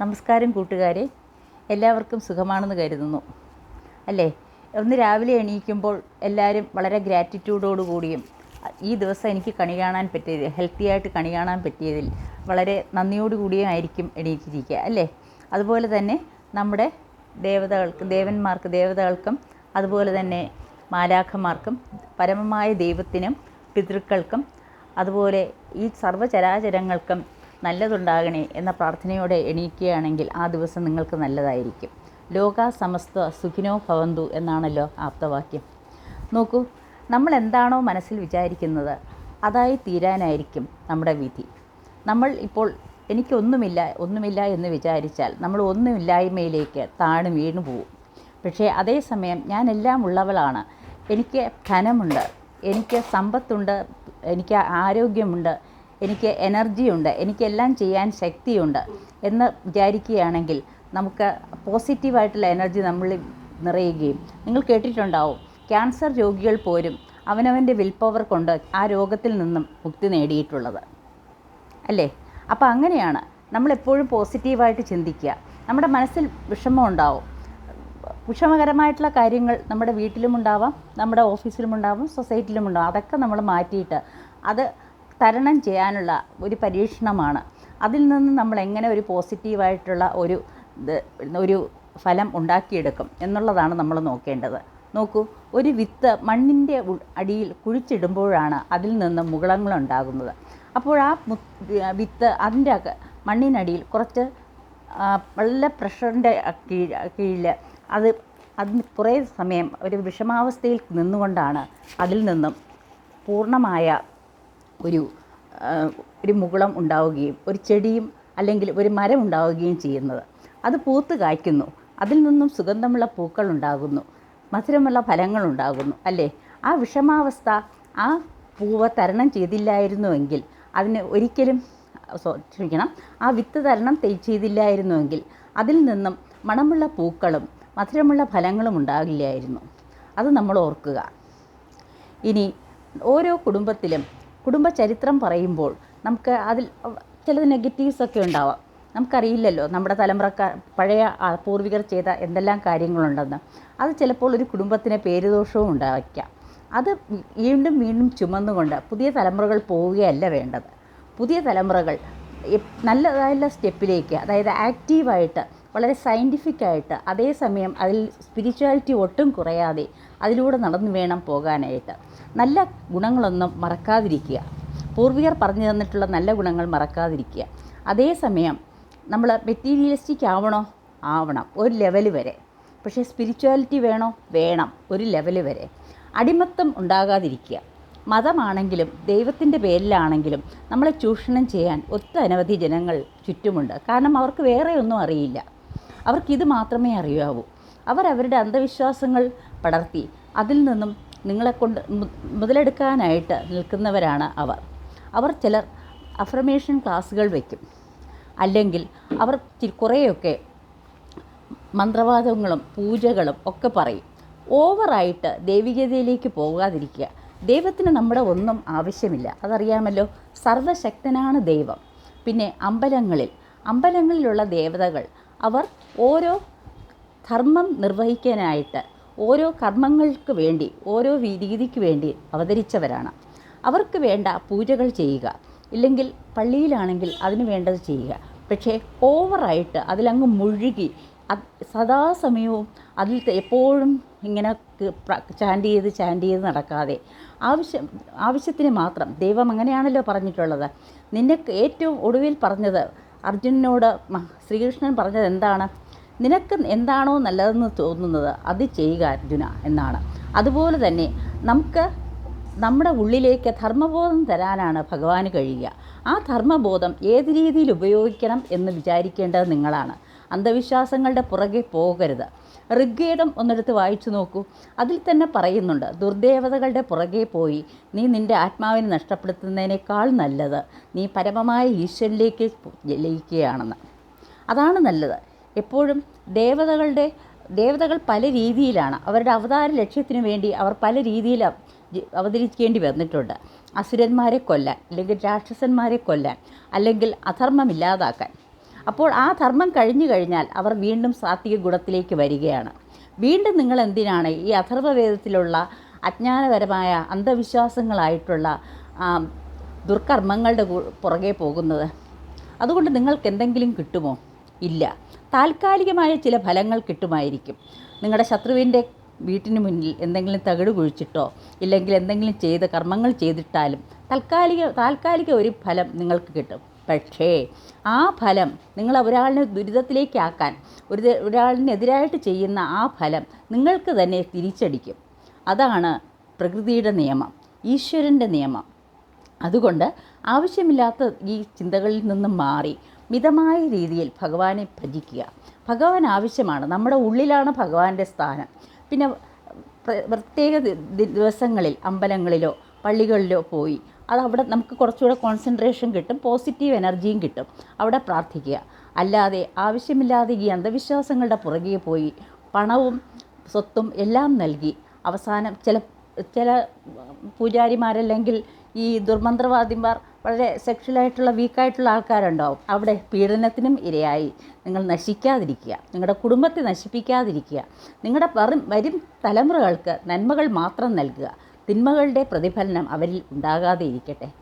നമസ്കാരം കൂട്ടുകാരെ. എല്ലാവർക്കും സുഖമാണെന്ന് കരുതുന്നു. അല്ലേ? ഒന്ന് രാവിലെ എണീക്കുമ്പോൾ എല്ലാവരും വളരെ ഗ്രാറ്റിറ്റ്യൂഡോടു കൂടിയും ഈ ദിവസം എനിക്ക് കണി കാണാൻ പറ്റിയത് ഹെൽത്തി ആയിട്ട് കണി കാണാൻ പറ്റിയതിൽ വളരെ നന്ദിയോടുകൂടിയും ആയിരിക്കും എണീറ്റിരിക്കുക അല്ലേ? അതുപോലെ തന്നെ നമ്മുടെ ദേവതകൾക്ക് ദേവന്മാർക്ക് ദേവതകൾക്കും അതുപോലെ തന്നെ മാലാഖമാർക്കും പരമമായ ദൈവത്തിനും പിതൃക്കൾക്കും അതുപോലെ ഈ സർവചരാചരങ്ങൾക്കും നല്ലതുണ്ടാകണേ എന്ന പ്രാർത്ഥനയോടെ എണീക്കുകയാണെങ്കിൽ ആ ദിവസം നിങ്ങൾക്ക് നല്ലതായിരിക്കും. ലോക സമസ്ത സുഖിനോ ഭവന്തു എന്നാണല്ലോ ആപ്തവാക്യം. നോക്കൂ നമ്മൾ എന്താണോ മനസ്സിൽ വിചാരിക്കുന്നത് അതായി തീരാനായിരിക്കും നമ്മുടെ വിധി. നമ്മൾ ഇപ്പോൾ എനിക്കൊന്നുമില്ല ഒന്നുമില്ല എന്ന് വിചാരിച്ചാൽ നമ്മൾ ഒന്നുമില്ലായ്മയിലേക്ക് താണു വീണു പോകും പക്ഷേ അതേസമയം ഞാൻ എല്ലാം ഉള്ളവളാണ്. എനിക്ക് ധനമുണ്ട് എനിക്ക് സമ്പത്തുണ്ട് എനിക്ക് ആരോഗ്യമുണ്ട് എനിക്ക് എനർജിയുണ്ട് എനിക്കെല്ലാം ചെയ്യാൻ ശക്തിയുണ്ട് എന്ന് വിചാരിക്കുകയാണെങ്കിൽ നമുക്ക് പോസിറ്റീവായിട്ടുള്ള എനർജി നമ്മളിൽ നിറയുകയും നിങ്ങൾ കേട്ടിട്ടുണ്ടാവും ക്യാൻസർ രോഗികൾ പോലും അവനവന്റെ വിൽ പവർ കൊണ്ട് ആ രോഗത്തിൽ നിന്നും മുക്തി നേടിയിട്ടുള്ളത്. അല്ലേ? അപ്പോൾ അങ്ങനെയാണ് നമ്മളെപ്പോഴും പോസിറ്റീവായിട്ട് ചിന്തിക്കുക. നമ്മുടെ മനസ്സിൽ വിഷമം ഉണ്ടാവും. വിഷമകരമായിട്ടുള്ള കാര്യങ്ങൾ നമ്മുടെ വീട്ടിലും ഉണ്ടാവാം നമ്മുടെ ഓഫീസിലും ഉണ്ടാവും സൊസൈറ്റിയിലും ഉണ്ടാവും. അതൊക്കെ നമ്മൾ മാറ്റിയിട്ട് അത് തരണം ചെയ്യാനുള്ള ഒരു പരീക്ഷണമാണ്. അതിൽ നിന്ന് നമ്മൾ എങ്ങനെ ഒരു പോസിറ്റീവായിട്ടുള്ള ഒരു ഒരു ഫലം ഉണ്ടാക്കിയെടുക്കും എന്നുള്ളതാണ് നമ്മൾ നോക്കേണ്ടത്. നോക്കൂ ഒരു വിത്ത് മണ്ണിന്റെ അടിയിൽ കുഴിച്ചിടുമ്പോഴാണ് അതിൽ നിന്ന് മുകളങ്ങളുണ്ടാകുന്നത് അപ്പോൾ ആ വിത്ത് അതിന്റെ മണ്ണിനടിയിൽ കുറച്ച് നല്ല പ്രഷറിന്റെ കീഴ് കീഴിൽ അത് അതിന് കുറേ സമയം ഒരു വിഷമാവസ്ഥയിൽ നിന്നുകൊണ്ടാണ് അതിൽ നിന്നും പൂർണമായ ഒരു ഒരു മുകുളം ഉണ്ടാവുകയും ഒരു ചെടിയും അല്ലെങ്കിൽ ഒരു മരം ഉണ്ടാവുകയും ചെയ്യുന്നത്. അത് പൂത്ത് കായ്ക്കുന്നു. അതിൽ നിന്നും സുഗന്ധമുള്ള പൂക്കൾ ഉണ്ടാകുന്നു. മധുരമുള്ള ഫലങ്ങൾ ഉണ്ടാകുന്നു. അല്ലേ? ആ വിഷമാവസ്ഥ ആ പൂവ് തരണം ചെയ്തില്ലായിരുന്നുവെങ്കിൽ അതിന് ഒരിക്കലും ക്ഷമിക്കണം ആ വിത്ത് തരണം ചെയ്തില്ലായിരുന്നുവെങ്കിൽ അതിൽ നിന്നും മണമുള്ള പൂക്കളും മധുരമുള്ള ഫലങ്ങളും ഉണ്ടാകില്ലായിരുന്നു. അത് നമ്മൾ ഓർക്കുക. ഇനി ഓരോ കുടുംബത്തിലും കുടുംബ ചരിത്രം പറയുമ്പോൾ നമുക്ക് അതിൽ ചിലത് നെഗറ്റീവ്സൊക്കെ ഉണ്ടാവാം. നമുക്കറിയില്ലല്ലോ നമ്മുടെ തലമുറക്കാർ പഴയ പൂർവികർ ചെയ്ത എന്തെല്ലാം കാര്യങ്ങളുണ്ടെന്ന്. അത് ചിലപ്പോൾ ഒരു കുടുംബത്തിന് പേരുദോഷവും ഉണ്ടാക്കാം അത് വീണ്ടും വീണ്ടും ചുമന്നുകൊണ്ട് പുതിയ തലമുറകൾ പോവുകയല്ല വേണ്ടത്. പുതിയ തലമുറകൾ നല്ലതായുള്ള സ്റ്റെപ്പിലേക്ക് അതായത് ആക്റ്റീവായിട്ട് വളരെ സയന്റിഫിക്കായിട്ട് അതേസമയം അതിൽ സ്പിരിച്വാലിറ്റി ഒട്ടും കുറയാതെ അതിലൂടെ നടന്നു വേണം പോകാനായിട്ട്. നല്ല ഗുണങ്ങളൊന്നും മറക്കാതിരിക്കുക. പൂർവികർ പറഞ്ഞു തന്നിട്ടുള്ള നല്ല ഗുണങ്ങൾ മറക്കാതിരിക്കുക. അതേസമയം നമ്മൾ മെറ്റീരിയലിസ്റ്റിക് ആവണോ? ആവണം. ഒരു ലെവൽ വരെ. പക്ഷേ സ്പിരിച്വാലിറ്റി വേണോ? വേണം. ഒരു ലെവൽ വരെ. അടിമത്തം ഉണ്ടാകാതിരിക്കുക. മതമാണെങ്കിലും ദൈവത്തിന്റെ പേരിലാണെങ്കിലും നമ്മളെ ചൂഷണം ചെയ്യാൻ ഒട്ടനവധി ജനങ്ങൾ ചുറ്റുമുണ്ട്. കാരണം അവർക്ക് വേറെ ഒന്നും അറിയില്ല. അവർക്കിത് മാത്രമേ അറിയാവൂ. അവർ അവരുടെ അന്ധവിശ്വാസങ്ങൾ പടർത്തി അതിൽ നിന്നും നിങ്ങളെക്കൊണ്ട് കൊണ്ട് മുതലെടുക്കാനായിട്ട് നിൽക്കുന്നവരാണ് അവർ. അവർ ചിലർ അഫർമേഷൻ ക്ലാസ്സുകൾ വയ്ക്കും അല്ലെങ്കിൽ അവർ കുറേയൊക്കെ മന്ത്രവാദങ്ങളും പൂജകളും ഒക്കെ പറയും. ഓവറായിട്ട് ദൈവികതയിലേക്ക് പോകാതിരിക്കുക. ദൈവത്തിന് നമ്മുടെ ഒന്നും ആവശ്യമില്ല. അതറിയാമല്ലോ സർവശക്തനാണ് ദൈവം. പിന്നെ അമ്പലങ്ങളിൽ അമ്പലങ്ങളിലുള്ള ദേവതകൾ അവർ ഓരോ ധർമ്മം നിർവഹിക്കാനായിട്ട് ഓരോ കർമ്മങ്ങൾക്ക് വേണ്ടി ഓരോ രീതിക്ക് വേണ്ടി അവതരിച്ചവരാണ്. അവർക്ക് വേണ്ട പൂജകൾ ചെയ്യുക. ഇല്ലെങ്കിൽ പള്ളിയിലാണെങ്കിൽ അതിന് വേണ്ടത് ചെയ്യുക. പക്ഷേ ഓവറായിട്ട് അതിലങ്ങ് മുഴുകി സദാസമയവും അതിൽ എപ്പോഴും ഇങ്ങനെ ചാൻഡ് ചെയ്ത് ചാൻഡ് ചെയ്ത് നടക്കാതെ. ആവശ്യം ആവശ്യത്തിന് മാത്രം. ദൈവം അങ്ങനെയാണല്ലോ പറഞ്ഞിട്ടുള്ളത്. നിന്നെ ഏറ്റവും ഒടുവിൽ പറഞ്ഞത് അർജുനനോട് ശ്രീകൃഷ്ണൻ പറഞ്ഞത് എന്താണ്? നിനക്ക് എന്താണോ നല്ലതെന്ന് തോന്നുന്നത് അത് ചെയ്യുക അർജുന എന്നാണ്. അതുപോലെ തന്നെ നമുക്ക് നമ്മുടെ ഉള്ളിലേക്ക് ധർമ്മബോധം തരാനാണ് ഭഗവാന് കഴിയുക. ആ ധർമ്മബോധം ഏത് രീതിയിൽ ഉപയോഗിക്കണം എന്ന് വിചാരിക്കേണ്ടത് നിങ്ങളാണ്. അന്ധവിശ്വാസങ്ങളുടെ പുറകെ പോകരുത്. ഋഗ്വേദം ഒന്നെടുത്ത് വായിച്ചു നോക്കൂ. അതിൽ തന്നെ പറയുന്നുണ്ട് ദുർദേവതകളുടെ പുറകെ പോയി നീ നിന്റെ ആത്മാവിനെ നഷ്ടപ്പെടുത്തുന്നതിനേക്കാൾ നല്ലത് നീ പരമമായ ഈശ്വരനിലേക്ക് ലയിക്കുകയാണെന്ന്. അതാണ് നല്ലത്. എപ്പോഴും ദേവതകളുടെ ദേവതകൾ പല രീതിയിലാണ്. അവരുടെ അവതാര ലക്ഷ്യത്തിനു വേണ്ടി അവർ പല രീതിയിൽ അവതരിക്കേണ്ടി വന്നിട്ടുണ്ട്. അസുരന്മാരെ കൊല്ലാൻ അല്ലെങ്കിൽ രാക്ഷസന്മാരെ കൊല്ലാൻ അല്ലെങ്കിൽ അധർമ്മം ഇല്ലാതാക്കാൻ അപ്പോൾ ആ ധർമ്മം കഴിഞ്ഞു കഴിഞ്ഞാൽ അവർ വീണ്ടും സാത്വിക ഗുണത്തിലേക്ക് വരികയാണ്. വീണ്ടും നിങ്ങൾ എന്തിനാണ് ഈ അഥർവവേദത്തിലുള്ള അജ്ഞാനപരമായ അന്ധവിശ്വാസങ്ങളായിട്ടുള്ള ദുർക്കർമ്മങ്ങളുടെ പുറകെ പോകുന്നത്? അതുകൊണ്ട് നിങ്ങൾക്ക് എന്തെങ്കിലും കിട്ടുമോ? ഇല്ല. താൽക്കാലികമായ ചില ഫലങ്ങൾ കിട്ടുമായിരിക്കും. നിങ്ങളുടെ ശത്രുവിന്റെ വീട്ടിന് മുന്നിൽ എന്തെങ്കിലും തകിട് കുഴിച്ചിട്ടോ ഇല്ലെങ്കിൽ എന്തെങ്കിലും ചെയ്ത കർമ്മങ്ങൾ ചെയ്തിട്ടാലും താൽക്കാലിക താൽക്കാലിക ഒരു ഫലം നിങ്ങൾക്ക് കിട്ടും. പക്ഷേ ആ ഫലം നിങ്ങൾ ഒരാളിനെ ദുരിതത്തിലേക്കാക്കാൻ ഒരു ഒരാളിനെതിരായിട്ട് ചെയ്യുന്ന ആ ഫലം നിങ്ങൾക്ക് തന്നെ തിരിച്ചടിക്കും. അതാണ് പ്രകൃതിയുടെ നിയമം ഈശ്വരന്റെ നിയമം. അതുകൊണ്ട് ആവശ്യമില്ലാത്ത ഈ ചിന്തകളിൽ നിന്നും മാറി മിതമായ രീതിയിൽ ഭഗവാനെ ഭജിക്കുക. ഭഗവാൻ ആവശ്യമാണ്. നമ്മുടെ ഉള്ളിലാണ് ഭഗവാന്റെ സ്ഥാനം. പിന്നെ പ്രത്യേക ദിവസങ്ങളിൽ അമ്പലങ്ങളിലോ പള്ളികളിലോ പോയി അത് അവിടെ നമുക്ക് കുറച്ചുകൂടെ കോൺസെൻട്രേഷൻ കിട്ടും പോസിറ്റീവ് എനർജിയും കിട്ടും. അവിടെ പ്രാർത്ഥിക്കുക. അല്ലാതെ ആവശ്യമില്ലാതെ ഈ അന്ധവിശ്വാസങ്ങളുടെ പുറകെ പോയി പണവും സ്വത്തും എല്ലാം നൽകി അവസാനം ചില ചില പൂജാരിമാരല്ലെങ്കിൽ ഈ ദുർമന്ത്രവാദിമാർ വളരെ സെക്ഷലായിട്ടുള്ള വീക്കായിട്ടുള്ള ആൾക്കാരുണ്ടാവും. അവിടെ പീഡനത്തിനും ഇരയായി. നിങ്ങൾ നശിക്കാതിരിക്കുക. നിങ്ങളുടെ കുടുംബത്തെ നശിപ്പിക്കാതിരിക്കുക. നിങ്ങളുടെ വരും വരും തലമുറകൾക്ക് നന്മകൾ മാത്രം നൽകുക. തിന്മകളുടെ പ്രതിഫലനം അവരിൽ ഉണ്ടാകാതെ ഇരിക്കട്ടെ.